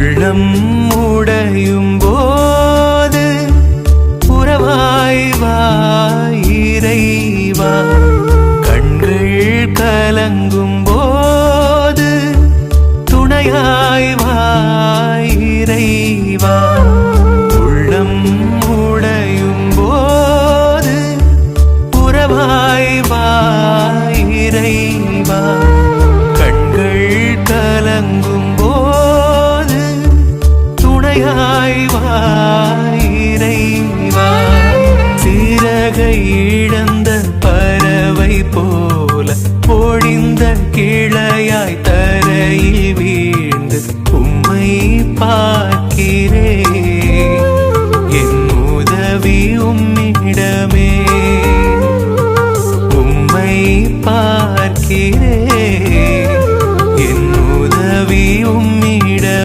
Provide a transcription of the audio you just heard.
உள்ளம் உடையும் போது உறவாய் வாயிரைவா கண்கள் கலங்கும் போது துணையாய் வாயிரைவா இறகை இழந்த பறவை போல பொழிந்த கிளையாய் தரையில் வீழ்ந்து உம்மை பார்க்கிறேன். என் உதவி உம்மிடம்